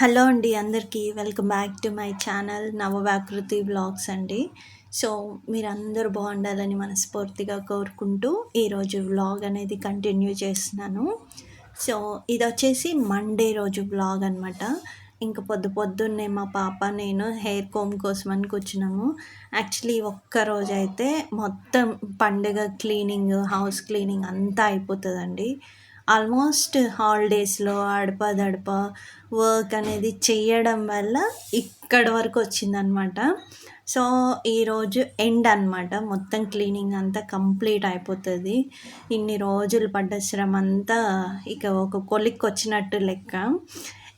Hello అండి అందరికీ. Welcome back to my channel నవవాకృతి vlogs అండి. సో మీరందరూ బాగుండాలని మనస్ఫూర్తిగా కోరుకుంటూ ఈరోజు వ్లాగ్ అనేది కంటిన్యూ చేస్తున్నాను. సో ఇది వచ్చేసి మండే రోజు వ్లాగ్ అనమాట ఇంకా పొద్దు పొద్దున్నే మా పాప నేను హెయిర్ కోమ్ కోసం అని కూర్చున్నాము. యాక్చువల్లీ ఒక్క రోజు అయితే మొత్తం పండుగ క్లీనింగ్ హౌస్ క్లీనింగ్ అంతా అయిపోతుందండి. ఆల్మోస్ట్ హాలిడేస్లో అడపదడప వర్క్ అనేది చేయడం వల్ల ఇక్కడ వరకు వచ్చిందనమాట. సో ఈరోజు ఎండ్ అనమాట. మొత్తం క్లీనింగ్ అంతా కంప్లీట్ అయిపోతుంది. ఇన్ని రోజులు పడ్డ శ్రమ అంతా ఇక ఒక కొలిక్కి వచ్చినట్టు లెక్క.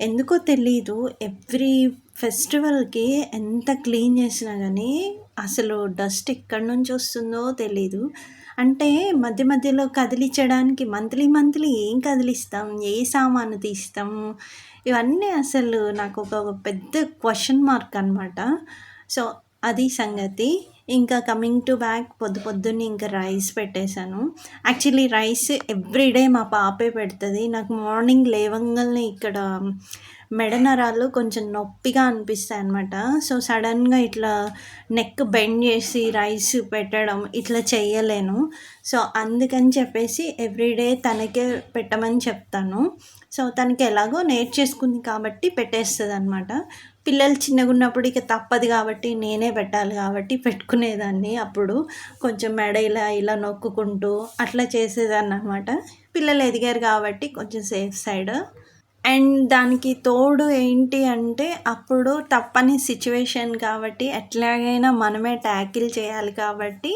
ఎందుకో తెలీదు ఎవ్రీ ఫెస్టివల్కి ఎంత క్లీన్ చేసినా కానీ అసలు డస్ట్ ఎక్కడి నుంచి వస్తుందో తెలీదు. అంటే మధ్య మధ్యలో కదిలించడానికి మంత్లీ మంత్లీ ఏం కదిలిస్తాం? ఏ సామాను తీస్తాం? ఇవన్నీ అసలు నాకు ఒక పెద్ద క్వశ్చన్ మార్క్ అనమాట సో అది సంగతి. ఇంకా కమింగ్ టు బ్యాక్ పొద్దు పొద్దున్నే ఇంకా రైస్ పెట్టేశాను. యాక్చువల్లీ రైస్ ఎవ్రీడే మా పాపే పెడుతుంది. నాకు మార్నింగ్ లేవంగానే ఇక్కడ మెడ నరాలు కొంచెం నొప్పిగా అనిపిస్తాయి అనమాట సో సడన్గా ఇట్లా నెక్ బెండ్ చేసి రైస్ పెట్టడం ఇట్లా చేయలేను సో అందుకని చెప్పేసి ఎవ్రీడే తనకే పెట్టమని చెప్తాను. సో తనకి ఎలాగో నేర్చేసుకుంది కాబట్టి పెట్టేస్తుంది అనమాట పిల్లలు చిన్నగా ఉన్నప్పుడు ఇక తప్పదు కాబట్టి నేనే పెట్టాలి కాబట్టి పెట్టుకునేదాన్ని అప్పుడు. కొంచెం మెడ ఇలా ఇలా నొక్కుకుంటూ అట్లా చేసేదాన్ని అనమాట పిల్లలు ఎదిగారు కాబట్టి కొంచెం సేఫ్ సైడ్. అండ్ దానికి తోడు ఏంటి అంటే అప్పుడు తప్పని సిచ్యువేషన్ కాబట్టి ఎట్లాగైనా మనమే ట్యాకిల్ చేయాలి కాబట్టి.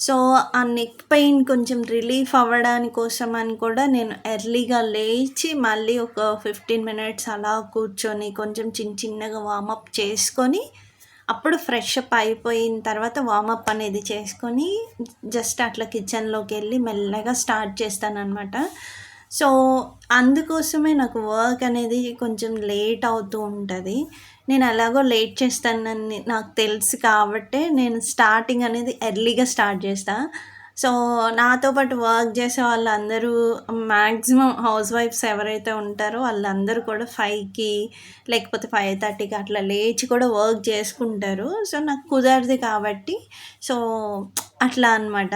సో ఆ నెక్ పెయిన్ కొంచెం రిలీఫ్ అవ్వడానికోసం అని కూడా నేను ఎర్లీగా లేచి మళ్ళీ ఒక ఫిఫ్టీన్ మినిట్స్ అలా కూర్చొని కొంచెం చిన్న చిన్నగా వామప్ చేసుకొని అప్పుడు ఫ్రెష్ అప్ అయిపోయిన తర్వాత వామప్ అనేది చేసుకొని జస్ట్ అట్లా కిచెన్లోకి వెళ్ళి మెల్లగా స్టార్ట్ చేస్తాను అనమాట సో అందుకోసమే నాకు వర్క్ అనేది కొంచెం లేట్ అవుతూ ఉంటుంది. నేను ఎలాగో లేట్ చేస్తానని నాకు తెలుసు కాబట్టే నేను స్టార్టింగ్ అనేది ఎర్లీగా స్టార్ట్ చేస్తాను సో నాతో పాటు వర్క్ చేసే వాళ్ళందరూ మ్యాక్సిమం హౌస్ వైఫ్స్ ఎవరైతే ఉంటారో వాళ్ళందరూ కూడా ఫైవ్కి లేకపోతే ఫైవ్ థర్టీకి అట్లా లేచి కూడా వర్క్ చేసుకుంటారు. సో నాకు కుదరదు కాబట్టి సో అట్లా అనమాట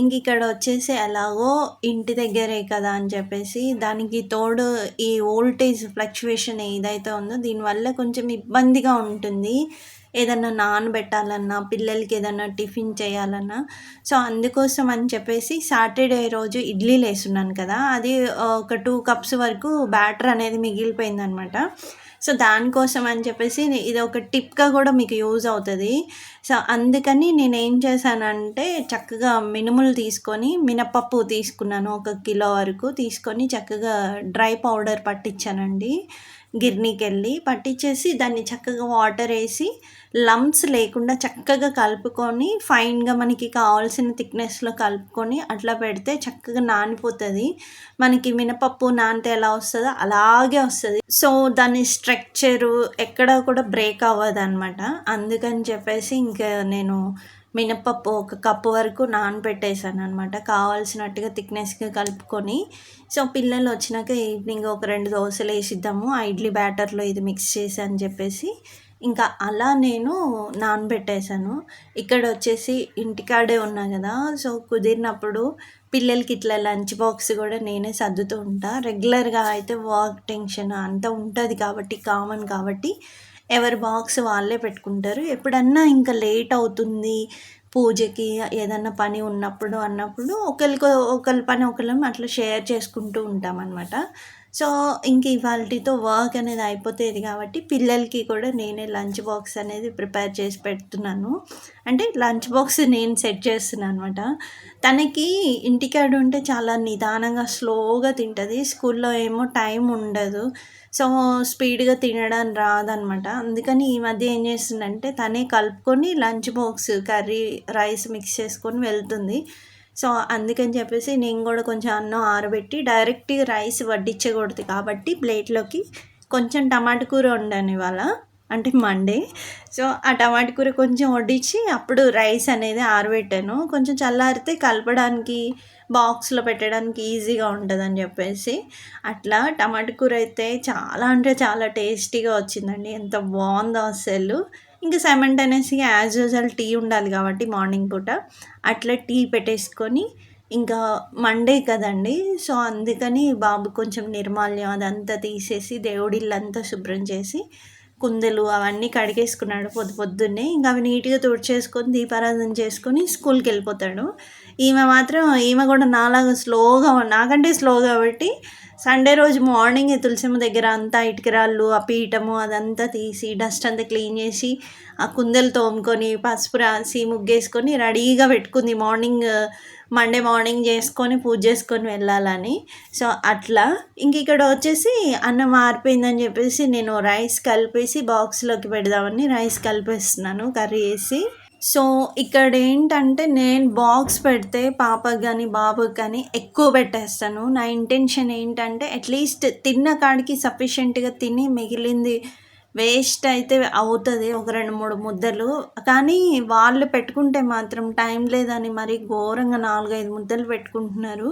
ఇంక ఇక్కడ వచ్చేసి ఎలాగో ఇంటి దగ్గరే కదా అని చెప్పేసి దానికి తోడు ఈ ఓల్టేజ్ ఫ్లక్చువేషన్ ఏదైతే ఉందో దీనివల్ల కొంచెం ఇబ్బందిగా ఉంటుంది. ఏదన్నా నానబెట్టాలన్నా పిల్లలకి ఏదన్నా టిఫిన్ చేయాలన్నా. సో అందుకోసం అని చెప్పేసి సాటర్డే రోజు ఇడ్లీలు వేస్తున్నాను కదా. అది ఒక టూ కప్స్ వరకు బ్యాటర్ అనేది మిగిలిపోయిందనమాట సో దానికోసం అని చెప్పేసి ఇది ఒక టిప్గా కూడా మీకు యూజ్ అవుతుంది. సో అందుకని నేను ఏం చేశానంటే చక్కగా మినుములు తీసుకొని మినపప్పు తీసుకున్నాను ఒక కిలో వరకు తీసుకొని చక్కగా డ్రై పౌడర్ పట్టించానండి. గిర్నీకి వెళ్ళి పట్టించేసి దాన్ని చక్కగా వాటర్ వేసి లంప్స్ లేకుండా చక్కగా కలుపుకొని ఫైన్గా మనకి కావాల్సిన థిక్నెస్లో కలుపుకొని అట్లా పెడితే చక్కగా నానిపోతుంది. మనకి మినపప్పు నానితే ఎలా వస్తుందో అలాగే వస్తుంది. సో దాని స్ట్రక్చరు ఎక్కడ కూడా బ్రేక్ అవ్వదు అనమాట అందుకని చెప్పేసి ఇంకా నేను మినపప్పు ఒక కప్పు వరకు నానబెట్టేసాను అనమాట కావాల్సినట్టుగా థిక్నెస్గా కలుపుకొని సో పిల్లలు వచ్చినాక ఈవినింగ్ ఒక రెండు దోశలు వేసిద్దాము ఇడ్లీ బ్యాటర్లో ఇది మిక్స్ చేసి అని చెప్పేసి ఇంకా అలా నేను నానబెట్టేశాను. ఇక్కడ వచ్చేసి ఇంటికాడే ఉన్నా కదా సో కుదిరినప్పుడు పిల్లలకి ఇట్లా లంచ్ బాక్స్ కూడా నేనే సర్దుతూ ఉంటా. రెగ్యులర్గా అయితే వర్క్ టెన్షన్ అంతా ఉంటుంది కాబట్టి కామన్ కాబట్టి ఎవరి బాక్స్ వాళ్ళే పెట్టుకుంటారు. ఎప్పుడన్నా ఇంకా లేట్ అవుతుంది పూజకి ఏదన్నా పని ఉన్నప్పుడు అన్నప్పుడు ఒకరికి ఒకరి పని ఒకళ్ళం అట్లా షేర్ చేసుకుంటూ ఉంటాం అనమాట సో ఇంక ఇవాళతో వర్క్ అనేది అయిపోతుంది కాబట్టి పిల్లలకి కూడా నేనే లంచ్ బాక్స్ అనేది ప్రిపేర్ చేసి పెడుతున్నాను. అంటే లంచ్ బాక్స్ నేను సెట్ చేస్తున్నాను అనమాట తనకి ఇంటికాడ ఉంటే చాలా నిదానంగా స్లోగా తింటుంది. స్కూల్లో ఏమో టైం ఉండదు. సో స్పీడ్గా తినడం రాదనమాట అందుకని ఈ మధ్య ఏం చేస్తుందంటే తనే కలుపుకొని lunch box curry rice mix చేసుకొని వెళ్తుంది. సో అందుకని చెప్పేసి నేను కూడా కొంచెం అన్నం ఆరబెట్టి డైరెక్ట్ రైస్ వడ్డించకూడదు కాబట్టి ప్లేట్లోకి కొంచెం టమాటా కూర వండాను ఇవాళ అంటే మండే. సో ఆ టమాటా కూర కొంచెం వడ్డించి అప్పుడు రైస్ అనేది ఆరబెట్టాను. కొంచెం చల్లారితే కలపడానికి బాక్స్లో పెట్టడానికి ఈజీగా ఉంటుందని చెప్పేసి అట్లా టమాటా కూర అయితే చాలా అంటే చాలా టేస్టీగా వచ్చిందండి. ఎంత బాగుందో అసలు ఇంకా సైమంటైనస్గా యాజ్ యూజువల్ టీ ఉండాలి కాబట్టి మార్నింగ్ పూట. అట్లా టీ పెట్టేసుకొని ఇంకా మండే కదండి. సో అందుకని బాబు కొంచెం నిర్మాల్యం అదంతా తీసేసి దేవుడిల్లంతా శుభ్రం చేసి కుందెలు అవన్నీ కడిగేసుకున్నాడు పొద్దు పొద్దున్నే. ఇంకా అవి నీట్గా తుడిచేసుకొని దీపారాధన చేసుకొని స్కూల్కి వెళ్ళిపోతాడు. ఈమె మాత్రం ఈమె కూడా నాలాగా స్లోగా నాకంటే స్లో కాబట్టి సండే రోజు మార్నింగ్ తులసిమ్మ దగ్గర అంతా ఇటుకరాళ్ళు ఆ పీఠము అదంతా తీసి డస్ట్ అంతా క్లీన్ చేసి ఆ కుందెలు తోముకొని పసుపు రాసి ముగ్గేసుకొని రెడీగా పెట్టుకుంది. మార్నింగ్ మండే మార్నింగ్ చేసుకొని పూజ చేసుకొని వెళ్ళాలని. సో అట్లా. ఇంక ఇక్కడ వచ్చేసి అన్నం మారిపోయిందని చెప్పేసి నేను రైస్ కలిపేసి బాక్స్లోకి పెడదామని రైస్ కలిపేస్తున్నాను కర్రీ వేసి సో ఇక్కడ ఏంటంటే నేను బాక్స్ పెడితే పాపకి కానీ బాబుకి కానీ ఎక్కువ పెట్టేస్తాను. నా ఇంటెన్షన్ ఏంటంటే అట్లీస్ట్ తిన్న కాడికి సఫిషియెంట్గా తిని మిగిలింది వేస్ట్ అయితే అవుతుంది ఒక రెండు మూడు ముద్దలు. కానీ వాళ్ళు పెట్టుకుంటే మాత్రం టైం లేదని మరి ఘోరంగా నాలుగైదు ముద్దలు పెట్టుకుంటున్నారు.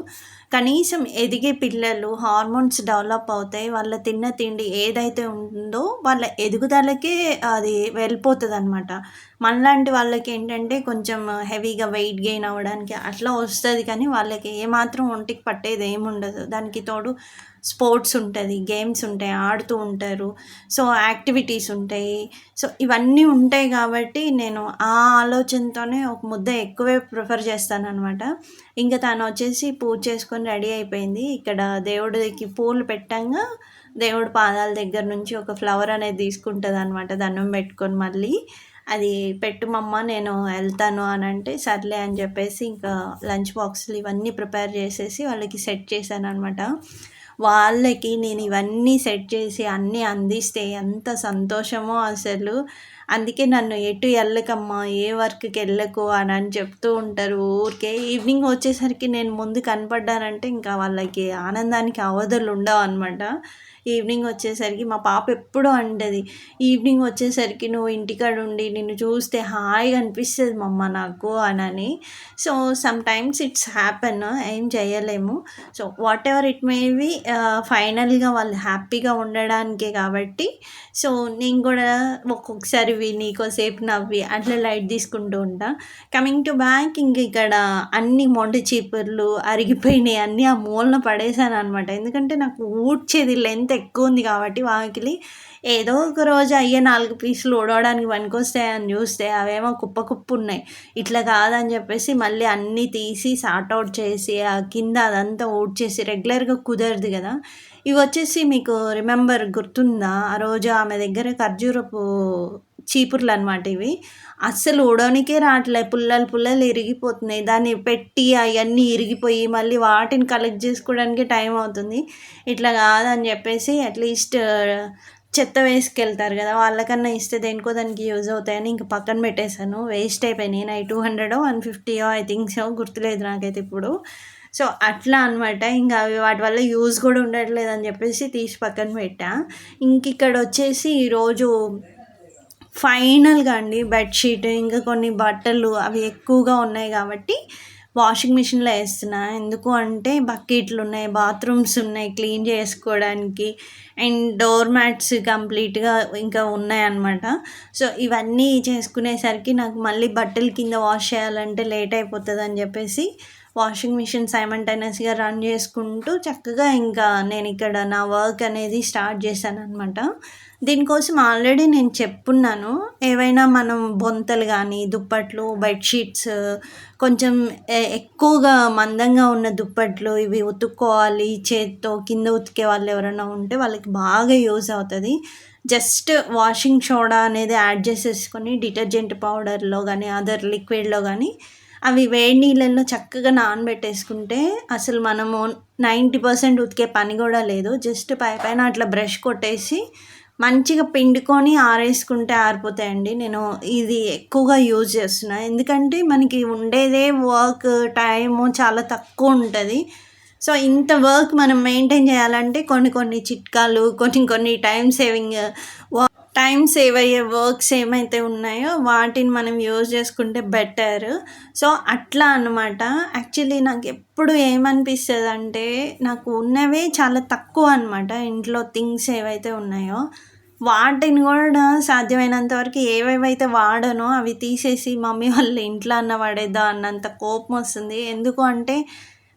కనీసం ఎదిగే పిల్లలు హార్మోన్స్ డెవలప్ అవుతాయి. వాళ్ళ తిన్న తిండి ఏదైతే ఉందో వాళ్ళ ఎదుగుదలకే అది వెళ్ళిపోతుంది అనమాట మనలాంటి వాళ్ళకి ఏంటంటే కొంచెం హెవీగా వెయిట్ గెయిన్ అవ్వడానికి అట్లా వస్తుంది కానీ వాళ్ళకి ఏమాత్రం ఒంటికి పట్టేది ఏముండదు. దానికి తోడు స్పోర్ట్స్ ఉంటుంది గేమ్స్ ఉంటాయి ఆడుతూ ఉంటారు. సో యాక్టివిటీస్ ఉంటాయి. సో ఇవన్నీ ఉంటాయి కాబట్టి నేను ఆ ఆలోచనతోనే ఒక ముద్ద ఎక్కువే ప్రిఫర్ చేస్తాను అనమాట ఇంకా తను వచ్చేసి పూజ చేసుకొని రెడీ అయిపోయింది. ఇక్కడ దేవుడికి పూలు పెట్టంగా దేవుడి పాదాల దగ్గర నుంచి ఒక ఫ్లవర్ అనేది తీసుకుంటుంది అనమాట దండం పెట్టుకొని మళ్ళీ. అది పెట్టుమమ్మ నేను వెళ్తాను అని అంటే సర్లే అని చెప్పేసి ఇంకా లంచ్ బాక్స్లు ఇవన్నీ ప్రిపేర్ చేసేసి వాళ్ళకి సెట్ చేశాను అనమాట వాళ్ళకి నేను ఇవన్నీ సెట్ చేసి అన్నీ అందిస్తే ఎంత సంతోషమో అసలు. అందుకే నన్ను ఎటు వెళ్ళకమ్మా ఏ వర్క్కి వెళ్ళకు అని అని చెప్తూ ఉంటారు ఊరికే. ఈవినింగ్ వచ్చేసరికి నేను ముందు కనపడ్డానంటే ఇంకా వాళ్ళకి ఆనందానికి అవధులు ఉండవు అనమాట ఈవినింగ్ వచ్చేసరికి మా పాప ఎప్పుడూ అంటది ఈవినింగ్ వచ్చేసరికి నువ్వు ఇంటికాడ ఉండి నిన్ను చూస్తే హాయిగా అనిపిస్తుంది మమ్మ నాకు అని so sometimes it's happen ఏం చేయలేము. So whatever it may be ఫైనల్గా వాళ్ళు హ్యాపీగా ఉండడానికే కాబట్టి సో నేను కూడా ఒక్కొక్కసారి విని కొద్దిసేపు నవ్వి అట్లా లైట్ తీసుకుంటూ ఉంటా. కమింగ్ టు బ్యాక్ ఇంక ఇక్కడ అన్ని మొండి చీపుర్లు అరిగిపోయినాయి అన్నీ ఆ మూలన పడేసాను అనమాట ఎందుకంటే నాకు ఊడ్చేది లెంత్ ఎక్కువ ఉంది కాబట్టి వాకిలి. ఏదో ఒక రోజు అయ్యే నాలుగు పీసులు ఊడవడానికి పనికొస్తాయని చూస్తే అవేమో కుప్ప కుప్పు ఉన్నాయి ఇట్లా కాదని చెప్పేసి మళ్ళీ అన్నీ తీసి సార్ట్అవుట్ చేసి ఆ కింద అదంతా ఊడ్చేసి రెగ్యులర్గా కుదరదు కదా. ఇవి వచ్చేసి మీకు రిమెంబర్ గుర్తుందా? ఆ రోజు ఆమె దగ్గర ఖర్జూరపు చీపుర్లు అనమాట ఇవి. అస్సలు ఊడవనికే రావట్లే పుల్లలు పుల్లలు ఇరిగిపోతున్నాయి. దాన్ని పెట్టి అవన్నీ ఇరిగిపోయి మళ్ళీ వాటిని కలెక్ట్ చేసుకోవడానికి టైం అవుతుంది. ఇట్లా కాదని చెప్పేసి అట్లీస్ట్ చెత్త వేసుకెళ్తారు కదా వాళ్ళకన్నా ఇస్తే దేనికో దానికి యూజ్ అవుతాయని ఇంక పక్కన పెట్టేశాను. వేస్ట్ అయిపోయినాయి. నై టూ హండ్రెడో వన్ ఫిఫ్టీయో ఐ థింక్ సో గుర్తులేదు నాకైతే ఇప్పుడు. సో అట్లా అనమాట ఇంకా అవి వాటి వల్ల యూజ్ కూడా ఉండట్లేదు అని చెప్పేసి తీసి పక్కన పెట్టా. ఇంక ఇక్కడ వచ్చేసి ఈరోజు ఫైనల్గా అండి బెడ్షీట్ ఇంకా కొన్ని బట్టలు అవి ఎక్కువగా ఉన్నాయి కాబట్టి వాషింగ్ మిషన్లో వేస్తున్నా. ఎందుకు అంటే బకెట్లు ఉన్నాయి బాత్రూమ్స్ ఉన్నాయి క్లీన్ చేసుకోవడానికి అండ్ డోర్ మ్యాట్స్ కంప్లీట్గా ఇంకా ఉన్నాయన్నమాట. సో ఇవన్నీ చేసుకునేసరికి నాకు మళ్ళీ బట్టలు కింద వాష్ చేయాలంటే లేట్ అయిపోతుంది అని చెప్పేసి వాషింగ్ మిషన్ సైమంటైనస్గా రన్ చేసుకుంటూ చక్కగా ఇంకా నేను ఇక్కడ నా వర్క్ అనేది స్టార్ట్ చేశాను అనమాట దీనికోసం ఆల్రెడీ నేను చెప్పున్నాను. ఏవైనా మనం బొంతలు కానీ దుప్పట్లు బెడ్షీట్స్ కొంచెం ఎక్కువగా మందంగా ఉన్న దుప్పట్లు ఇవి ఉతుక్కోవాలి. చేత్తో కింద ఉతికే వాళ్ళు ఎవరైనా ఉంటే వాళ్ళకి బాగా యూజ్ అవుతుంది. జస్ట్ వాషింగ్ సోడా అనేది యాడ్ చేసేసుకొని డిటర్జెంట్ పౌడర్లో కానీ అదర్ లిక్విడ్లో కానీ అవి వేడి నీళ్ళల్లో చక్కగా నానబెట్టేసుకుంటే అసలు మనము నైంటీ పర్సెంట్ ఉతికే పని కూడా లేదు. జస్ట్ పై పైన అట్లా బ్రష్ కొట్టేసి మంచిగా పిండుకొని ఆరేసుకుంటే ఆరిపోతాయండి. నేను ఇది ఎక్కువగా యూజ్ చేస్తున్నా. ఎందుకంటే మనకి ఉండేదే వర్క్ టైము చాలా తక్కువ ఉంటుంది. సో ఇంత వర్క్ మనం మెయింటైన్ చేయాలంటే కొన్ని కొన్ని చిట్కాలు కొన్ని కొన్ని టైం సేవింగ్ టైం సేవ్ అయ్యే వర్క్స్ ఏమైతే ఉన్నాయో వాటిని మనం యూజ్ చేసుకుంటే బెటర్. సో అట్లా అనమాట యాక్చువల్లీ నాకు ఎప్పుడు ఏమనిపిస్తుంది అంటే నాకు ఉన్నవే చాలా తక్కువ అనమాట ఇంట్లో థింగ్స్ ఏవైతే ఉన్నాయో వాటిని కూడా సాధ్యమైనంత వరకు ఏవేవైతే వాడనో అవి తీసేసి మమ్మీ వాళ్ళ ఇంట్లో అన్న పడేద్దాం అన్నంత కోపం వస్తుంది. ఎందుకు అంటే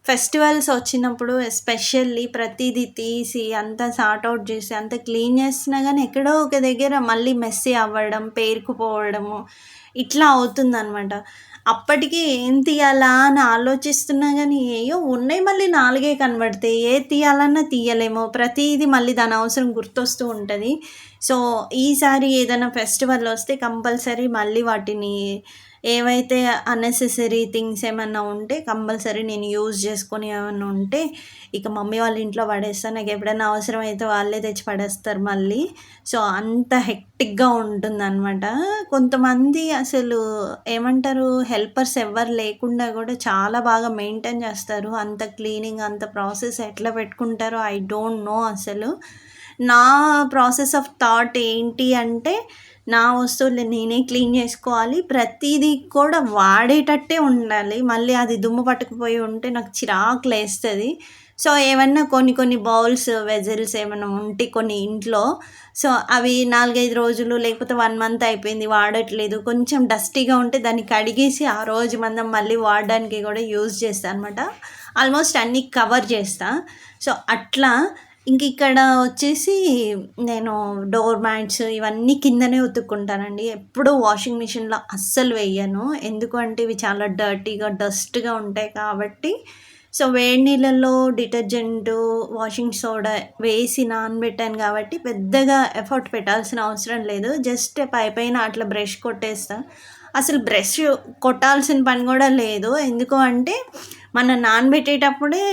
ఫెస్టివల్స్ వచ్చినప్పుడు ఎస్పెషల్లీ ప్రతిదీ తీసి అంతా సార్ట్ అవుట్ చేసి అంత క్లీన్ చేసినా కానీ ఎక్కడో ఒక దగ్గర మళ్ళీ మెస్సీ అవ్వడం పేరుకుపోవడము ఇట్లా అవుతుందనమాట అప్పటికి ఏం తీయాలా అని ఆలోచిస్తున్నా కానీ ఏయో ఉన్నాయి మళ్ళీ నాలుగే కనబడతాయి. ఏ తీయాలన్నా తీయలేము. ప్రతిదీ మళ్ళీ దాని అవసరం గుర్తొస్తూ ఉంటుంది. సో ఈసారి ఏదైనా ఫెస్టివల్ వస్తే కంపల్సరీ మళ్ళీ వాటిని ఏవైతే అన్నెసెసరీ థింగ్స్ ఏమన్నా ఉంటే కంపల్సరీ నేను యూజ్ చేసుకొని ఏమన్నా ఉంటే ఇక మమ్మీ వాళ్ళ ఇంట్లో పడేస్తాను. నాకు ఎప్పుడైనా అవసరం అయితే వాళ్ళే తెచ్చి పడేస్తారు మళ్ళీ. సో అంత హెక్టిక్గా ఉంటుందన్నమాట. కొంతమంది అసలు ఏమంటారు హెల్పర్స్ ఎవరు లేకుండా కూడా చాలా బాగా మెయింటైన్ చేస్తారు. అంత క్లీనింగ్ అంత ప్రాసెస్ ఎట్లా పెట్టుకుంటారో ఐ డోంట్ నో అసలు. నా ప్రాసెస్ ఆఫ్ థాట్ ఏంటి అంటే నా వస్తువులు నేనే క్లీన్ చేసుకోవాలి. ప్రతిదీ కూడా వాడేటట్టే ఉండాలి. మళ్ళీ అది దుమ్ము పట్టుకుపోయి ఉంటే నాకు చిరాకు లేస్తుంది. సో ఏమన్నా కొన్ని కొన్ని బౌల్స్ వెజల్స్ ఏమైనా ఉంటే కొన్ని ఇంట్లో. సో అవి నాలుగైదు రోజులు లేకపోతే వన్ మంత్ అయిపోయింది వాడట్లేదు. కొంచెం డస్టీగా ఉంటే దాన్ని కడిగేసి ఆ రోజు మనం మళ్ళీ వాడడానికి కూడా యూజ్ చేస్తాను అనమాట ఆల్మోస్ట్ అన్నీ కవర్ చేస్తా. సో అట్లా ఇంక ఇక్కడ వచ్చేసి నేను డోర్ మ్యాట్స్ ఇవన్నీ కిందనే ఉతుక్కుంటానండి. ఎప్పుడూ వాషింగ్ మిషన్లో అస్సలు వేయను. ఎందుకంటే ఇవి చాలా డర్టీగా డస్ట్గా ఉంటాయి కాబట్టి. సో వేడి నీళ్ళల్లో డిటర్జెంట్ వాషింగ్ సోడా వేసి నానబెట్టాను కాబట్టి పెద్దగా ఎఫర్ట్ పెట్టాల్సిన అవసరం లేదు. జస్ట్ పై పైన అట్లా బ్రష్ కొట్టేస్తాను అసలు బ్రష్ కొట్టాల్సిన పని కూడా లేదు. ఎందుకు అంటే మన నానబెట్టేటప్పుడే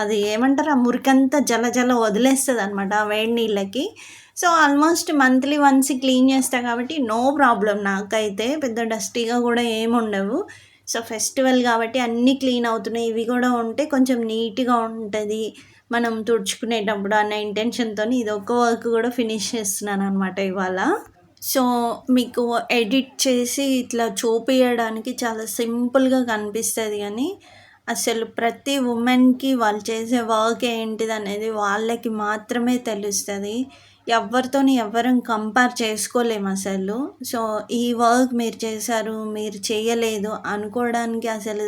అది ఏమంటారు? ఆ మురికంతా జల జల వదిలేస్తుంది అనమాట ఆ వేడి నీళ్ళకి. So almost monthly once clean చేస్తా కాబట్టి నో ప్రాబ్లం. నాకైతే పెద్ద డస్టీగా కూడా ఏముండవు. సో ఫెస్టివల్ కాబట్టి అన్నీ క్లీన్ అవుతున్నాయి. ఇవి కూడా ఉంటే కొంచెం నీట్గా ఉంటుంది. మనం తుడుచుకునేటప్పుడు అన్న ఇంటెన్షన్తో ఇది ఒక్క వర్క్ కూడా ఫినిష్ చేస్తున్నాను అనమాట ఇవాళ. సో మీకు ఎడిట్ చేసి ఇట్లా చూపించడానికి చాలా సింపుల్గా కనిపిస్తుంది కానీ అసలు ప్రతి ఉమెన్కి వాళ్ళు చేసే వర్క్ ఏంటిది అనేది వాళ్ళకి మాత్రమే తెలుస్తుంది. ఎవరితోని ఎవరం కంపేర్ చేసుకోలేము అసలు. సో ఈ వర్క్ మీరు చేశారు మీరు చేయలేదు అనుకోవడానికి అసలు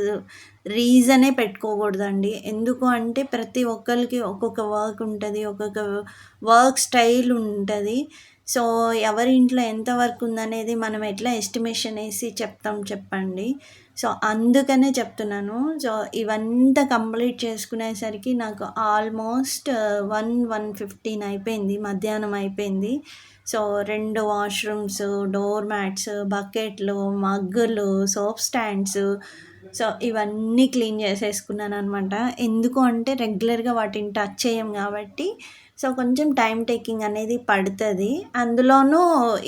రీజనే పెట్టుకోకూడదండి. ఎందుకు అంటే ప్రతి ఒక్కరికి ఒక్కొక్క వర్క్ ఉంటుంది ఒక్కొక్క వర్క్ స్టైల్ ఉంటుంది. సో ఎవరి ఇంట్లో ఎంత వర్క్ ఉందనేది మనం ఎట్లా ఎస్టిమేషన్ వేసి చెప్తాం చెప్పండి. సో అందుకనే చెప్తున్నాను. సో ఇవంతా కంప్లీట్ చేసుకునేసరికి నాకు ఆల్మోస్ట్ వన్ వన్ ఫిఫ్టీన్ అయిపోయింది. మధ్యాహ్నం అయిపోయింది. సో రెండు వాష్రూమ్స్ డోర్ మ్యాట్స్ బకెట్లు మగ్గులు సోప్ స్టాండ్స్ సో ఇవన్నీ క్లీన్ చేసేసుకున్నాను అనమాట ఎందుకు అంటే రెగ్యులర్గా వాటిని టచ్ చేయం కాబట్టి సో కొంచెం టైం టేకింగ్ అనేది పడుతుంది. అందులోనూ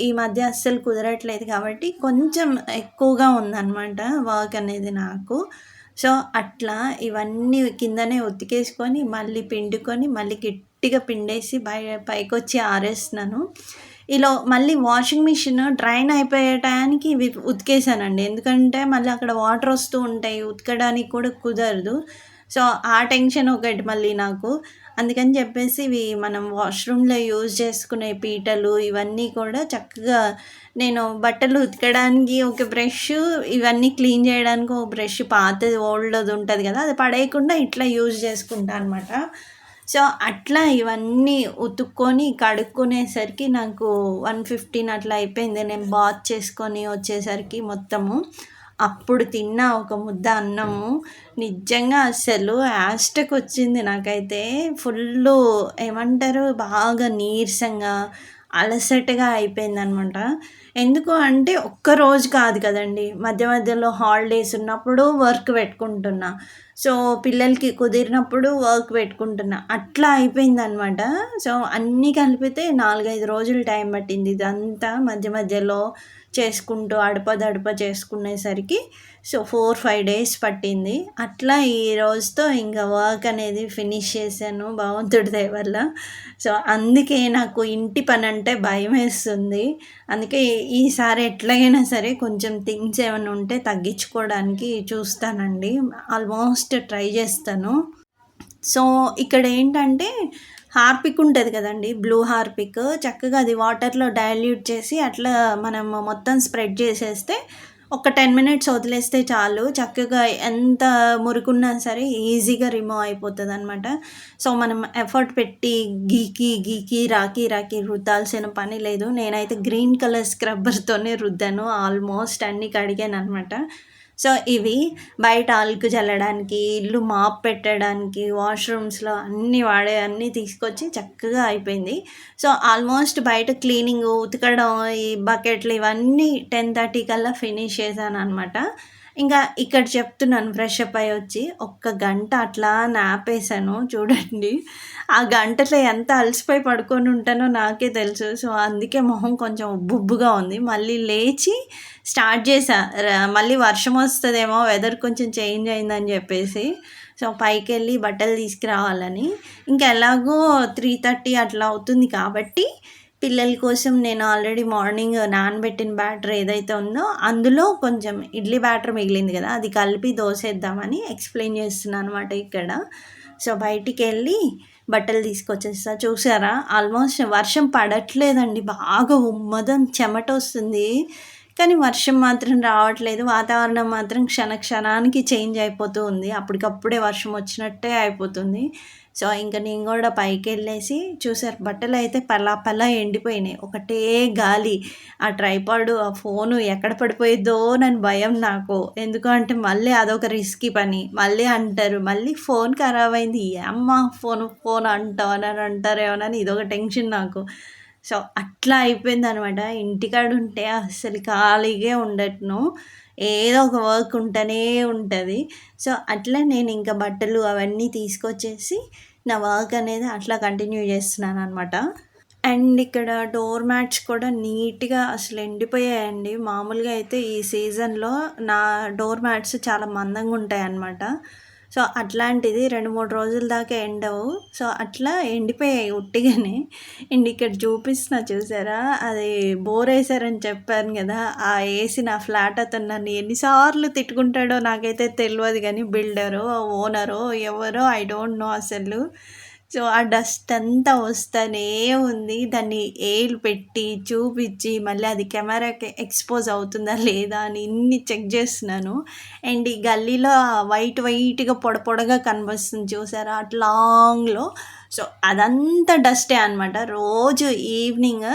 ఈ మధ్య అస్సలు కుదరట్లేదు కాబట్టి కొంచెం ఎక్కువగా ఉందన్నమాట వర్క్ అనేది నాకు. సో అట్లా ఇవన్నీ కిందనే ఉతికేసుకొని మళ్ళీ పిండుకొని మళ్ళీ గట్టిగా పిండేసి బయ పైకి వచ్చి ఆరేస్తున్నాను. ఇలా మళ్ళీ వాషింగ్ మిషన్ డ్రైన్ అయిపోయే టయానికి ఇవి ఉతికేసానండి. ఎందుకంటే మళ్ళీ అక్కడ వాటర్ వస్తూ ఉంటాయి. ఉతకడానికి కూడా కుదరదు. సో ఆ టెన్షన్ ఒకటి మళ్ళీ నాకు. అందుకని చెప్పేసి ఇవి మనం వాష్రూమ్లో యూజ్ చేసుకునే పీటలు ఇవన్నీ కూడా చక్కగా నేను బట్టలు ఉతకడానికి ఒక బ్రష్ ఇవన్నీ క్లీన్ చేయడానికి ఒక బ్రష్ పాతది ఓల్డ్ది ఉంటుంది కదా అది పడేయకుండా ఇట్లా యూజ్ చేసుకుంటా అనమాట సో అట్లా ఇవన్నీ ఉతుక్కొని కడుక్కునేసరికి నాకు వన్ ఫిఫ్టీన్ అట్లా అయిపోయింది. నేను బాత్ చేసుకొని వచ్చేసరికి మొత్తము. అప్పుడు తిన్న ఒక ముద్ద అన్నము నిజంగా అసలు యాస్టక్ వచ్చింది నాకైతే. ఫుల్ ఏమంటారు? బాగా నీరసంగా అలసటగా అయిపోయిందనమాట. ఎందుకు అంటే ఒక్క రోజు కాదు కదండి. మధ్య మధ్యలో హాలిడేస్ ఉన్నప్పుడు వర్క్ పెట్టుకుంటున్నా. సో పిల్లలకి కుదిరినప్పుడు వర్క్ పెట్టుకుంటున్నా. అట్లా అయిపోయిందనమాట. సో అన్నీ కలిపితే నాలుగైదు రోజులు టైం పట్టింది ఇదంతా మధ్య మధ్యలో. చేసుకుంటూ అడపదడప చేసుకునేసరికి సో ఫోర్ ఫైవ్ డేస్ పట్టింది. అట్లా ఈ రోజుతో ఇంకా వర్క్ అనేది ఫినిష్ చేశాను భగవంతుడి దయవల్ల. సో అందుకే నాకు ఇంటి పని అంటే భయం వేస్తుంది. అందుకే ఈసారి ఎట్లాగైనా సరే కొంచెం థింగ్స్ ఏమైనా ఉంటే తగ్గించుకోవడానికి చూస్తానండి. ఆల్మోస్ట్ ట్రై చేస్తాను. సో ఇక్కడ ఏంటంటే హార్పిక్ ఉంటుంది కదండి బ్లూ హార్పిక్. చక్కగా అది వాటర్లో డైల్యూట్ చేసి అట్లా మనం మొత్తం స్ప్రెడ్ చేసేస్తే ఒక టెన్ మినిట్స్ వదిలేస్తే చాలు. చక్కగా ఎంత మురుకున్నా సరే ఈజీగా రిమూవ్ అయిపోతుంది అనమాట సో మనం ఎఫర్ట్ పెట్టి గీకి గీకి రాకి రాకి రుద్దాల్సిన పని లేదు. నేనైతే గ్రీన్ కలర్ స్క్రబ్బర్తోనే రుద్దాను. ఆల్మోస్ట్ అన్ని కడిగాను అనమాట సో ఇవి బయట అలుకు చల్లడానికి ఇల్లు మాప్ పెట్టడానికి వాష్రూమ్స్లో అన్నీ వాడే అన్నీ తీసుకొచ్చి చక్కగా అయిపోయింది. సో ఆల్మోస్ట్ బయట క్లీనింగ్ ఉతకడం ఈ బకెట్లు ఇవన్నీ టెన్ థర్టీ కల్లా ఫినిష్ చేశాను అనమాట ఇంకా ఇక్కడ చెప్తున్నాను ఫ్రెష్ అప్ అయ్యి వచ్చి ఒక్క గంట అట్లా నాపేశాను చూడండి. ఆ గంటలో ఎంత అలసిపోయి పడుకొని ఉంటానో నాకే తెలుసు. సో అందుకే మొహం కొంచెం ఉబ్బుబ్బుగా ఉంది. మళ్ళీ లేచి స్టార్ట్ చేసా మళ్ళీ వర్షం వస్తుందేమో వెదర్ కొంచెం చేంజ్ అయిందని చెప్పేసి. సో పైకి వెళ్ళి బట్టలు తీసుకురావాలని. ఇంకా ఎలాగో త్రీ థర్టీ అట్లా అవుతుంది కాబట్టి పిల్లల కోసం నేను ఆల్రెడీ మార్నింగ్ నానబెట్టిన బ్యాటర్ ఏదైతే ఉందో అందులో కొంచెం ఇడ్లీ బ్యాటర్ మిగిలింది కదా అది కలిపి దోసేద్దామని ఎక్స్ప్లెయిన్ చేస్తున్నాను అనమాట ఇక్కడ. సో బయటికి వెళ్ళి బట్టలు తీసుకొచ్చేస్తా. చూసారా? ఆల్మోస్ట్ వర్షం పడట్లేదండి. బాగా ఉమ్మదం చెమట వస్తుంది. కానీ వర్షం మాత్రం రావట్లేదు. వాతావరణం మాత్రం క్షణ క్షణానికి చేంజ్ అయిపోతూ ఉంది. అప్పటికప్పుడే వర్షం వచ్చినట్టే అయిపోతుంది. సో ఇంకా నేను కూడా పైకి వెళ్ళేసి చూసారు బట్టలు అయితే పలా పలా ఎండిపోయినాయి. ఒకటే గాలి ఆ ట్రైపాడు ఆ ఫోను ఎక్కడ పడిపోయిద్దో అని భయం నాకు. ఎందుకంటే మళ్ళీ అదొక రిస్కీ పని. మళ్ళీ అంటారు మళ్ళీ ఫోన్ ఖరాబ్ అయింది. అమ్మ ఫోన్ ఫోన్ అంటావు అని అంటారేమోనని ఇదొక టెన్షన్ నాకు. సో అట్లా అయిపోయింది అనమాట ఇంటికాడ ఉంటే అసలు ఖాళీగా ఉండట్ను. ఏదో ఒక వర్క్ ఉంటూనే ఉంటుంది. సో అట్లా నేను ఇంకా బట్టలు అవన్నీ తీసుకొచ్చేసి నా వర్క్ అనేది అట్లా కంటిన్యూ చేస్తున్నాను అనమాట అండ్ ఇక్కడ డోర్ మ్యాట్స్ కూడా నీట్గా అసలు ఎండిపోయాయండి. మామూలుగా అయితే ఈ సీజన్లో నా డోర్ మ్యాట్స్ చాలా మందంగా ఉంటాయి అన్నమాట సో అట్లాంటిది రెండు మూడు రోజుల దాకా ఎండవు సో అట్లా ఎండిపోయాయి ఉట్టిగానే. అండ్ ఇక్కడ చూపిస్తున్నా చూసారా? అది బోర్ వేసారని చెప్పాను కదా. ఆ ఏసీ నా ఫ్లాట్ అతను నన్ను ఎన్నిసార్లు తిట్టుకుంటాడో నాకైతే తెలియదు కానీ బిల్డరో ఓనరో ఎవరో ఐ డోంట్ నో అసలు. సో ఆ డస్ట్ అంతా వస్తూనే ఉంది. దాన్ని ఏలు పెట్టి చూపించి మళ్ళీ అది కెమెరాకి ఎక్స్పోజ్ అవుతుందా లేదా అని ఇన్ని చెక్ చేస్తున్నాను. అండ్ ఈ గల్లీలో వైట్ వైట్గా పొడ పొడగా కనిపిస్తుంది చూసారా? అట్ లాంగ్లో. సో అదంతా డస్టే అనమాట రోజు ఈవినింగ్.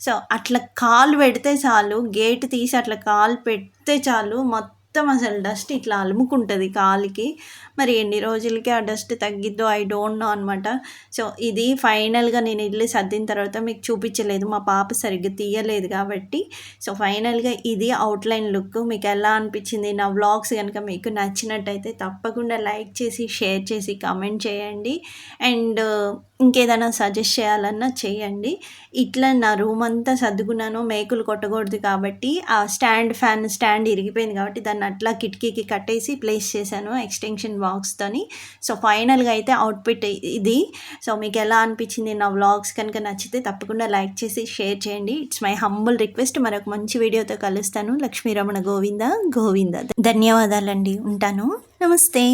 సో అట్లా కాలు పెడితే చాలు గేట్ తీసి అట్లా కాలు పెడితే చాలు మొత్తం మొత్తం అసలు డస్ట్ ఇట్లా అలుముకుంటుంది కాలికి. మరి ఎన్ని రోజులకి ఆ డస్ట్ తగ్గిద్దో ఐ డోంట్ నో అనమాట సో ఇది ఫైనల్గా నేను ఇల్లు సర్దిన తర్వాత మీకు చూపించలేదు. మా పాప సరిగ్గా తీయలేదు కాబట్టి. సో ఫైనల్గా ఇది అవుట్లైన్ లుక్ మీకు ఎలా అనిపించింది నా వ్లాగ్స్ కనుక మీకు నచ్చినట్టయితే తప్పకుండా లైక్ చేసి షేర్ చేసి కమెంట్ చేయండి. అండ్ ఇంకేదైనా సజెస్ట్ చేయాలన్నా చేయండి. ఇట్లా నా రూమ్ అంతా సర్దుకున్నాను. మేకులు కొట్టకూడదు కాబట్టి ఆ స్టాండ్ ఫ్యాన్ స్టాండ్ ఇరిగిపోయింది కాబట్టి దాన్ని అట్లా కిటికీకి కట్టేసి ప్లేస్ చేశాను. ఎక్స్టెన్షన్ బాక్స్తోని సో ఫైనల్గా అయితే అవుట్పుట్ ఇది. సో మీకు ఎలా అనిపించింది నా వ్లాగ్స్ కనుక నచ్చితే తప్పకుండా లైక్ చేసి షేర్ చేయండి. ఇట్స్ మై హంబుల్ రిక్వెస్ట్ మరొక మంచి వీడియోతో కలుస్తాను. లక్ష్మీరమణ గోవింద గోవింద. ధన్యవాదాలండి. ఉంటాను. నమస్తే.